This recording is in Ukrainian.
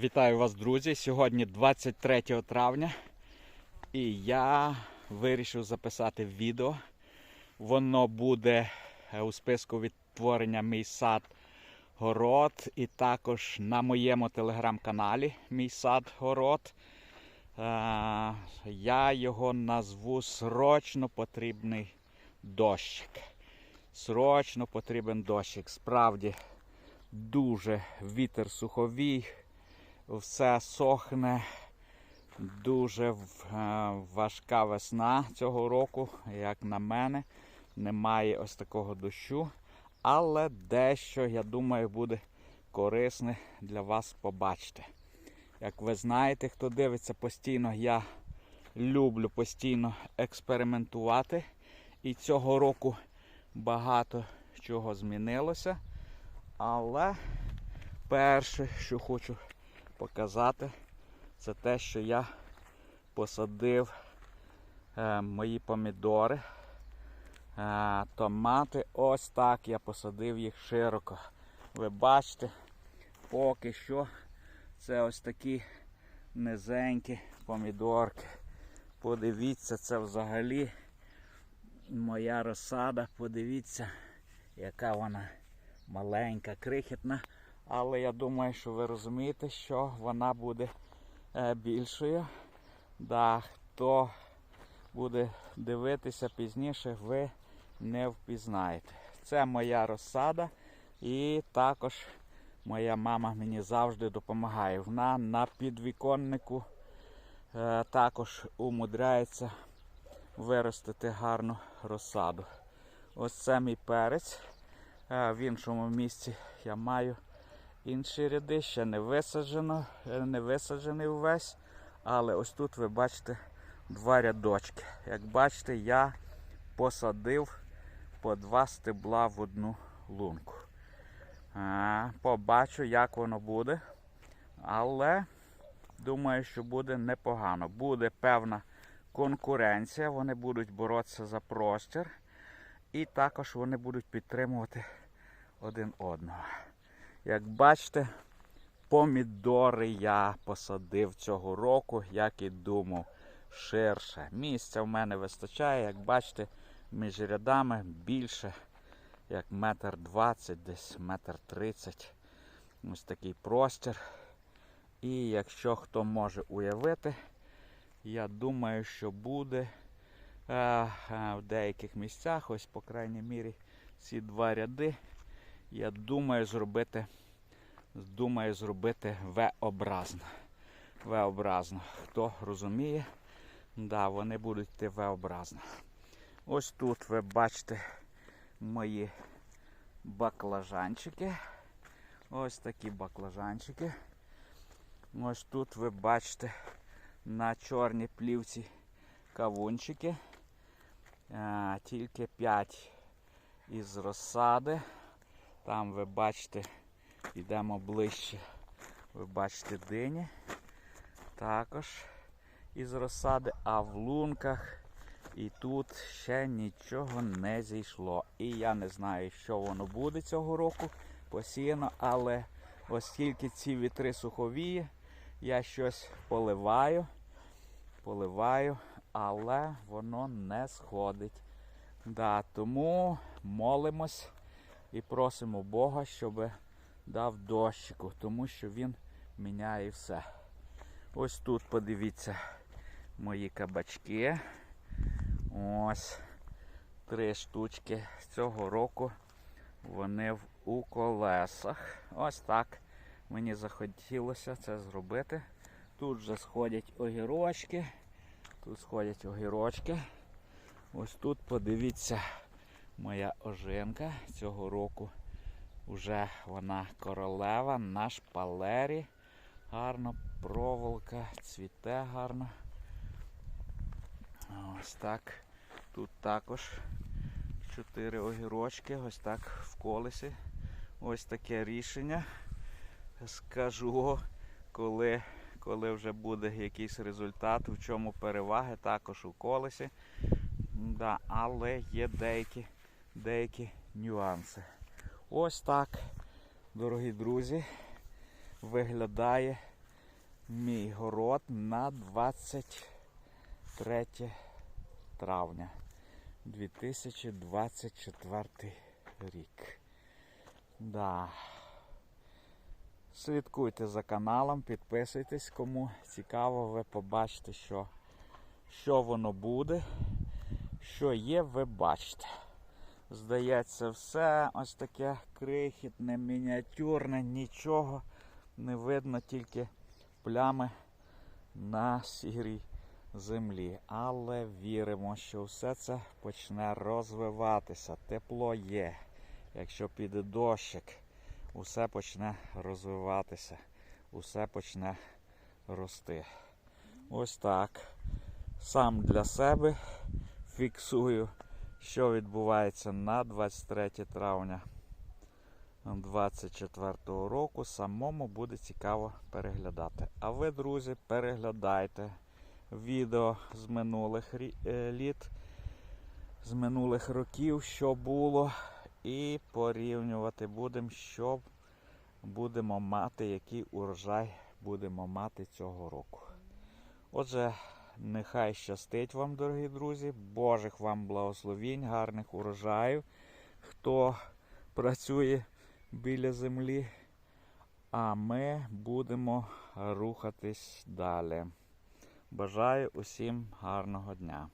Вітаю вас, друзі! Сьогодні 23 травня і я вирішив записати відео. Воно буде е, у списку відтворення Мій сад город і також на моєму телеграм-каналі Мій сад город. Е, Я його назву Срочно потрібний дощик. Срочно потрібен дощик. Справді дуже вітер суховій все сохне. Дуже е, важка весна цього року, як на мене. Немає ось такого дощу. Але дещо, я думаю, буде корисне для вас побачити. Як ви знаєте, хто дивиться постійно, я люблю постійно експериментувати. І цього року багато чого змінилося. Але перше, що хочу показати, це те, що я посадив е, мої помідори, е, томати. Ось так я посадив їх широко. Ви бачите, поки що це ось такі низенькі помідорки. Подивіться, це взагалі моя розсада. Подивіться, яка вона маленька, крихітна. Але я думаю, що ви розумієте, що вона буде е, більшою. Да, хто буде дивитися пізніше, ви не впізнаєте. Це моя розсада і також моя мама мені завжди допомагає. Вона на підвіконнику е, також умудряється виростити гарну розсаду. Ось це мій перець. Е, В іншому місці я маю інші ряди, ще не висаджено, е, не висаджений увесь. Але ось тут ви бачите два рядочки. Як бачите, я посадив по два стебла в одну лунку. Е, Побачу, як воно буде. Але думаю, що буде непогано. Буде певна конкуренція, вони будуть боротися за простір. І також вони будуть підтримувати один одного. Як бачите, помідори я посадив цього року, як і думав, ширше. Місця в мене вистачає, як бачите, між рядами більше, як метр двадцять, десь метр тридцять. Ось такий простір. І якщо хто може уявити, я думаю, що буде е, е, в деяких місцях, ось по крайній мірі, ці два ряди. Я думаю зробити, думаю зробити V-образно. V-образно. Хто розуміє, да, вони будуть йти V-образно. Ось тут ви бачите мої баклажанчики. Ось такі баклажанчики. Ось тут ви бачите на чорній плівці кавунчики. А, тільки 5 із розсади. Там ви бачите, йдемо ближче. Ви бачите дині. Також із розсади, а в лунках і тут ще нічого не зійшло. І я не знаю, що воно буде цього року посіяно, але оскільки ці вітри сухові, я щось поливаю, поливаю, але воно не сходить. Да, тому молимось і просимо Бога, щоб дав дощику, тому що він міняє все. Ось тут подивіться мої кабачки. Ось три штучки з цього року. Вони у колесах. Ось так мені захотілося це зробити. Тут вже сходять огірочки. Тут сходять огірочки. Ось тут подивіться моя ожинка цього року. Вже вона королева на шпалері. Гарно проволока, цвіте гарно. Ось так. Тут також чотири огірочки, ось так в колесі. Ось таке рішення. Скажу, коли, коли вже буде якийсь результат, в чому переваги, також у колесі. Да, але є деякі, деякі нюанси. Ось так, дорогі друзі, виглядає мій город на 23 травня 2024 рік. Да. Слідкуйте за каналом, підписуйтесь, кому цікаво, ви побачите, що, що воно буде, що є, ви бачите. Здається, все ось таке крихітне, мініатюрне, нічого не видно, тільки плями на сірій землі. Але віримо, що все це почне розвиватися. Тепло є. Якщо піде дощик, усе почне розвиватися, усе почне рости. Ось так. Сам для себе фіксую, що відбувається на 23 травня 2024 року. Самому буде цікаво переглядати. А ви, друзі, переглядайте відео з минулих е, літ, з минулих років, що було, і порівнювати будемо, що будемо мати, який урожай будемо мати цього року. Отже, нехай щастить вам, дорогі друзі, Божих вам благословінь, гарних урожаїв, хто працює біля землі. А ми будемо рухатись далі. Бажаю усім гарного дня.